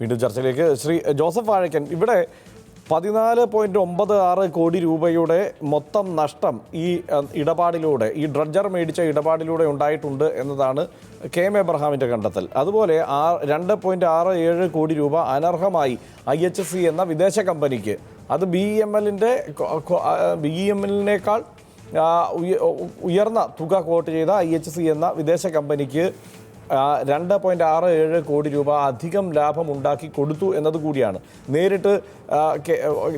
വീണ്ടും ചർച്ചയിലേക്ക്. ശ്രീ ജോസഫ് വാഴക്കൻ ഇവിടെ പതിനാല് പോയിന്റ് ഒമ്പത് ആറ് കോടി രൂപയുടെ മൊത്തം നഷ്ടം ഈ ഇടപാടിലൂടെ ഈ ഡ്രഡ്ജർ മേടിച്ച ഇടപാടിലൂടെ ഉണ്ടായിട്ടുണ്ട് എന്നതാണ് കെ എം എബ്രഹാമിന്റെ കണ്ടെത്തൽ. അതുപോലെ ആ രണ്ട് പോയിന്റ് ആറ് ഏഴ് കോടി രൂപ അനർഹമായി ഐ എച്ച് സി എന്ന വിദേശ കമ്പനിക്ക്. അത് ബി എം എല്ലിന്റെ ബി എം എല്ലിനേക്കാൾ ഉയർന്ന തുക കോട്ട് ചെയ്ത ഐ എച്ച് സി എന്ന വിദേശ കമ്പനിക്ക് രണ്ട് പോയിന്റ് ആറ് ഏഴ് കോടി രൂപ അധികം ലാഭം ഉണ്ടാക്കി കൊടുത്തു എന്നത് കൂടിയാണ്. നേരിട്ട്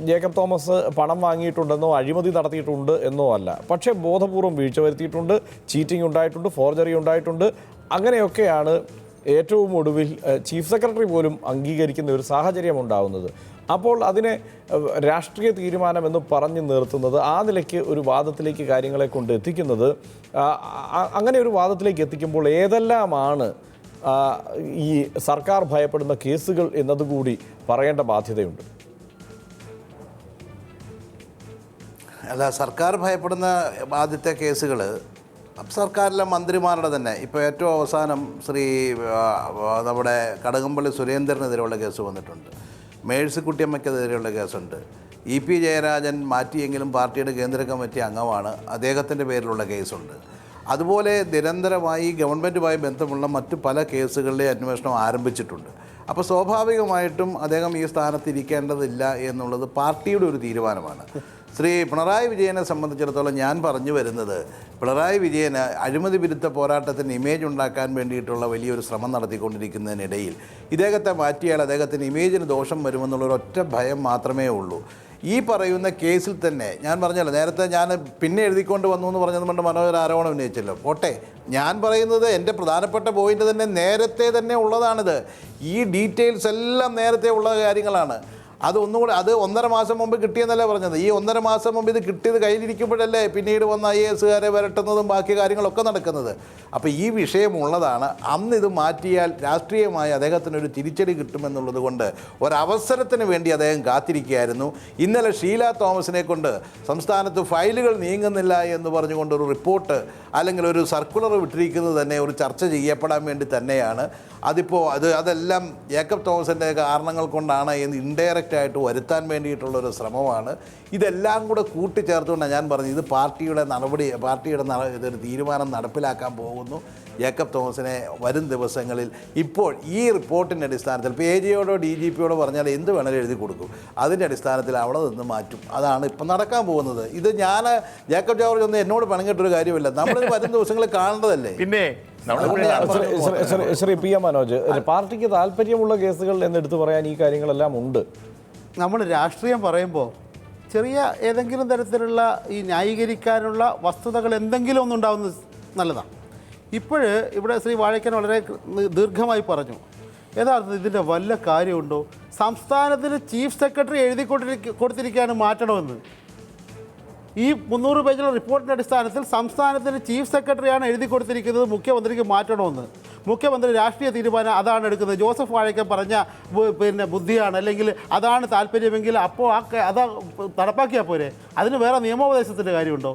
ജേക്കബ് തോമസ് പണം വാങ്ങിയിട്ടുണ്ടെന്നോ അഴിമതി നടത്തിയിട്ടുണ്ട് എന്നോ അല്ല. പക്ഷേ ബോധപൂർവം വീഴ്ച വരുത്തിയിട്ടുണ്ട് ചീറ്റിംഗ് ഉണ്ടായിട്ടുണ്ട് ഫോർജറി ഉണ്ടായിട്ടുണ്ട്. അങ്ങനെയൊക്കെയാണ് ഏറ്റവും ഒടുവിൽ ചീഫ് സെക്രട്ടറി പോലും അംഗീകരിക്കുന്ന ഒരു സാഹചര്യം ഉണ്ടാവുന്നത് അപ്പോൾ അതിനെ രാഷ്ട്രീയ തീരുമാനമെന്ന് പറഞ്ഞു നിർത്തുന്നത് ആ നിലയ്ക്ക് ഒരു വാദത്തിലേക്ക് കാര്യങ്ങളെ കൊണ്ട് എത്തിക്കുന്നത് അങ്ങനെ ഒരു വാദത്തിലേക്ക് എത്തിക്കുമ്പോൾ ഏതെല്ലാമാണ് ഈ സർക്കാർ ഭയപ്പെടുന്ന കേസുകൾ എന്നതുകൂടി പറയേണ്ട ബാധ്യതയുണ്ട്. അല്ല സർക്കാർ ഭയപ്പെടുന്ന ആദ്യത്തെ കേസുകൾ സർക്കാരിലെ മന്ത്രിമാരുടെ തന്നെ ഇപ്പോൾ ഏറ്റവും അവസാനം ശ്രീ നമ്മുടെ കടകംപള്ളി സുരേന്ദ്രനെതിരെയുള്ള കേസ് വന്നിട്ടുണ്ട്. മേഴ്സിക്കുട്ടിയമ്മയ്ക്കെതിരെയുള്ള കേസുണ്ട്. ഇ പി ജയരാജൻ മാറ്റിയെങ്കിലും പാർട്ടിയുടെ കേന്ദ്ര കമ്മിറ്റി അംഗമാണ്. അദ്ദേഹത്തിന്റെ പേരിലുള്ള കേസുണ്ട്. അതുപോലെ നിരന്തരമായി ഗവൺമെന്റുമായി ബന്ധമുള്ള മറ്റു പല കേസുകളിലെ അന്വേഷണം ആരംഭിച്ചിട്ടുണ്ട്. അപ്പോൾ സ്വാഭാവികമായിട്ടും അദ്ദേഹം ഈ സ്ഥാനത്ത് ഇരിക്കേണ്ടതില്ല എന്നുള്ളത് പാർട്ടിയുടെ ഒരു തീരുമാനമാണ്. ശ്രീ പിണറായി വിജയനെ സംബന്ധിച്ചിടത്തോളം ഞാൻ പറഞ്ഞു വരുന്നത് പിണറായി വിജയന് അഴിമതി വിരുദ്ധ പോരാട്ടത്തിന് ഇമേജ് ഉണ്ടാക്കാൻ വേണ്ടിയിട്ടുള്ള വലിയൊരു ശ്രമം നടത്തിക്കൊണ്ടിരിക്കുന്നതിനിടയിൽ ഇദ്ദേഹത്തെ മാറ്റിയാൽ അദ്ദേഹത്തിന് ഇമേജിന് ദോഷം വരുമെന്നുള്ള ഒരൊറ്റ ഭയം മാത്രമേ ഉള്ളൂ. ഈ പറയുന്ന കേസിൽ തന്നെ ഞാൻ പറഞ്ഞല്ലോ നേരത്തെ ഞാൻ പിന്നെ എഴുതിക്കൊണ്ട് വന്നു എന്ന് പറഞ്ഞത് കൊണ്ട് മനോഹര ആരോപണം ഉന്നയിച്ചല്ലോ. പോട്ടെ ഞാൻ പറയുന്നത് എന്റെ പ്രധാനപ്പെട്ട പോയിന്റ് തന്നെ നേരത്തെ തന്നെ ഉള്ളതാണിത്. ഈ ഡീറ്റെയിൽസ് എല്ലാം നേരത്തെ ഉള്ള കാര്യങ്ങളാണ്. അത് ഒന്നുകൂടെ അത് ഒന്നര മാസം മുമ്പ് കിട്ടിയെന്നല്ലേ പറഞ്ഞത്. ഈ ഒന്നര മാസം മുമ്പ് ഇത് കിട്ടിയത് കയ്യിലിരിക്കുമ്പോഴല്ലേ പിന്നീട് വന്ന ഐ എസുകാരെ വരട്ടുന്നതും ബാക്കി കാര്യങ്ങളൊക്കെ നടക്കുന്നത്. അപ്പോൾ ഈ വിഷയമുള്ളതാണ്. അന്ന് ഇത് മാറ്റിയാൽ രാഷ്ട്രീയമായി അദ്ദേഹത്തിനൊരു തിരിച്ചടി കിട്ടുമെന്നുള്ളത് കൊണ്ട് ഒരവസരത്തിന് വേണ്ടി അദ്ദേഹം കാത്തിരിക്കുകയായിരുന്നു. ഇന്നലെ ഷീല തോമസിനെ കൊണ്ട് സംസ്ഥാനത്ത് ഫയലുകൾ നീങ്ങുന്നില്ല എന്ന് പറഞ്ഞുകൊണ്ട് ഒരു റിപ്പോർട്ട് അല്ലെങ്കിൽ ഒരു സർക്കുലർ വിട്ടിരിക്കുന്നത് തന്നെ ഒരു ചർച്ച ചെയ്യപ്പെടാൻ വേണ്ടി തന്നെയാണ്. അതിപ്പോൾ അത് അതെല്ലാം ജേക്കബ് തോമസിന്റെ കാരണങ്ങൾ കൊണ്ടാണ് എന്ന് ഇൻഡയറക്റ്റ് ആയിട്ട് വരുത്താൻ വേണ്ടിയിട്ടുള്ളൊരു ശ്രമമാണ് ഇതെല്ലാം കൂടെ കൂട്ടിച്ചേർത്തുകൊണ്ടാണ് ഞാൻ പറഞ്ഞത് ഇത് പാർട്ടിയുടെ നടപടി പാർട്ടിയുടെ ഇതൊരു തീരുമാനം നടപ്പിലാക്കാൻ പോകുന്നു ജേക്കബ് തോമസിനെ വരും ദിവസങ്ങളിൽ ഇപ്പോൾ ഈ റിപ്പോർട്ടിന്റെ അടിസ്ഥാനത്തിൽ ഇപ്പോൾ എ ജിയോടോ ഡി ജി പിയോടോ പറഞ്ഞാൽ എന്ത് വേണമെങ്കിലും എഴുതി കൊടുക്കും അതിന്റെ അടിസ്ഥാനത്തിൽ അവിടെ നിന്ന് മാറ്റും അതാണ് ഇപ്പം നടക്കാൻ പോകുന്നത് ഇത് ഞാൻ ജേക്കബ് ജോർജ് ഒന്നും എന്നോട് പണികിട്ടൊരു കാര്യമില്ല നമ്മൾ വരും ദിവസങ്ങളിൽ കാണേണ്ടതല്ലേ പിന്നെ ശ്രീ- പി എം മനോജ് പാർട്ടിക്ക് താല്പര്യമുള്ള കേസുകൾ എന്നെടുത്ത് പറയാൻ ഈ കാര്യങ്ങളെല്ലാം ഉണ്ട് നമ്മൾ രാഷ്ട്രീയം പറയുമ്പോൾ ചെറിയ ഏതെങ്കിലും തരത്തിലുള്ള ഈ ന്യായീകരിക്കാനുള്ള വസ്തുതകൾ എന്തെങ്കിലും ഒന്നുണ്ടാവുന്നത് നല്ലതാണ്. ഇപ്പോൾ ഇവിടെ ശ്രീ വാഴയ്ക്കൻ വളരെ ദീർഘമായി പറഞ്ഞു. യഥാർത്ഥത്തിൽ ഇതിന്റെ വല്ല കാര്യമുണ്ടോ? സംസ്ഥാനത്തിന് ചീഫ് സെക്രട്ടറി എഴുതി കൊടുത്തിരിക്ക കൊടുത്തിരിക്കുകയാണ് മാറ്റണമെന്ന്. ഈ മുന്നൂറ് പേജുള്ള റിപ്പോർട്ടിന്റെ അടിസ്ഥാനത്തിൽ സംസ്ഥാനത്തിന് ചീഫ് സെക്രട്ടറിയാണ് എഴുതി കൊടുത്തിരിക്കുന്നത് മുഖ്യമന്ത്രിക്ക് മാറ്റണമെന്ന്. മുഖ്യമന്ത്രി രാഷ്ട്രീയ തീരുമാനം അതാണ് എടുക്കുന്നത്. ജോസഫ് വാഴക്കൻ പറഞ്ഞ പിന്നെ ബുദ്ധിയാണ്. അല്ലെങ്കിൽ അതാണ് താല്പര്യമെങ്കിൽ അപ്പോൾ ആ അത് നടപ്പാക്കിയാൽ പോരെ. അതിന് വേറെ നിയമോപദേശത്തിന്റെ കാര്യമുണ്ടോ?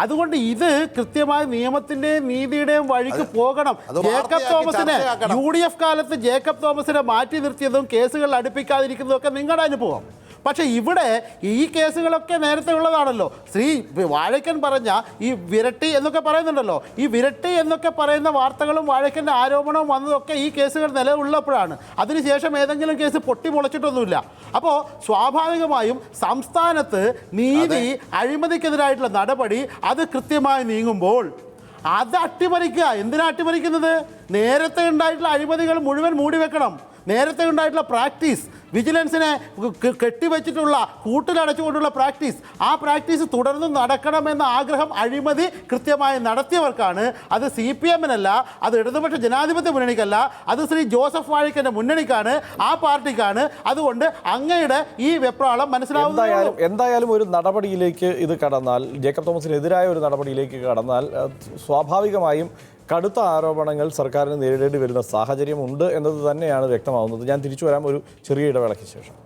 അതുകൊണ്ട് ഇത് കൃത്യമായ നിയമത്തിന്റെയും നീതിയുടെയും വഴിക്ക് പോകണം. ജേക്കബ് തോമസിനെ. യു ഡി എഫ് കാലത്ത് ജേക്കബ് തോമസിനെ മാറ്റി നിർത്തിയതും കേസുകൾ അടുപ്പിക്കാതിരിക്കുന്നതും ഒക്കെ നിങ്ങളുടെ അനുഭവം. പക്ഷേ ഇവിടെ ഈ കേസുകളൊക്കെ നേരത്തെ ഉള്ളതാണല്ലോ. ശ്രീ വാഴക്കൻ പറഞ്ഞ ഈ വിരട്ടി എന്നൊക്കെ പറയുന്നുണ്ടല്ലോ. ഈ വിരട്ടി എന്നൊക്കെ പറയുന്ന വാർത്തകളും വാഴക്കന്റെ ആരോപണവും വന്നതൊക്കെ ഈ കേസുകൾ നിലവിലുള്ളപ്പോഴാണ്. അതിനുശേഷം ഏതെങ്കിലും കേസ് പൊട്ടി മുളച്ചിട്ടൊന്നുമില്ല അപ്പോൾ സ്വാഭാവികമായും സംസ്ഥാനത്ത് നീതി അഴിമതിക്കെതിരായിട്ടുള്ള നടപടി അത് കൃത്യമായി നീങ്ങുമ്പോൾ അത് അട്ടിമറിക്കുക. എന്തിനാ അട്ടിമറിക്കുന്നത്? നേരത്തെ ഉണ്ടായിട്ടുള്ള അഴിമതികൾ മുഴുവൻ മൂടി വെക്കണം നേരത്തെ ഉണ്ടായിട്ടുള്ള പ്രാക്ടീസ്. വിജിലൻസിനെ കെട്ടിവെച്ചിട്ടുള്ള കൂട്ടിലടച്ചുകൊണ്ടുള്ള പ്രാക്ടീസ്. ആ പ്രാക്ടീസ് തുടർന്ന് നടക്കണമെന്ന ആഗ്രഹം അഴിമതി കൃത്യമായി നടത്തിയവർക്കാണ്. അത് സി പി എമ്മിനല്ല അത് ഇടതുപക്ഷ ജനാധിപത്യ മുന്നണിക്കല്ല അത് ശ്രീ ജോസഫ് വാഴിക്കന്റെ മുന്നണിക്കാണ് ആ പാർട്ടിക്കാണ്. അതുകൊണ്ട് അങ്ങയുടെ ഈ വെപ്രാളം മനസ്സിലാവുന്നതേ എന്തായാലും എന്തായാലും ഒരു നടപടിയിലേക്ക് ഇത് കടന്നാൽ ജേക്കബ് തോമസിനെതിരായ ഒരു നടപടിയിലേക്ക് കടന്നാൽ സ്വാഭാവികമായും കടുത്ത ആരോപണങ്ങൾ സർക്കാരിന് നേരിടേണ്ടി വരുന്ന സാഹചര്യമുണ്ട് എന്നത് തന്നെയാണ് വ്യക്തമാവുന്നത്. ഞാൻ തിരിച്ചു വരാം. ഒരു ചെറിയ ഇടവേളയ്ക്ക് ശേഷം.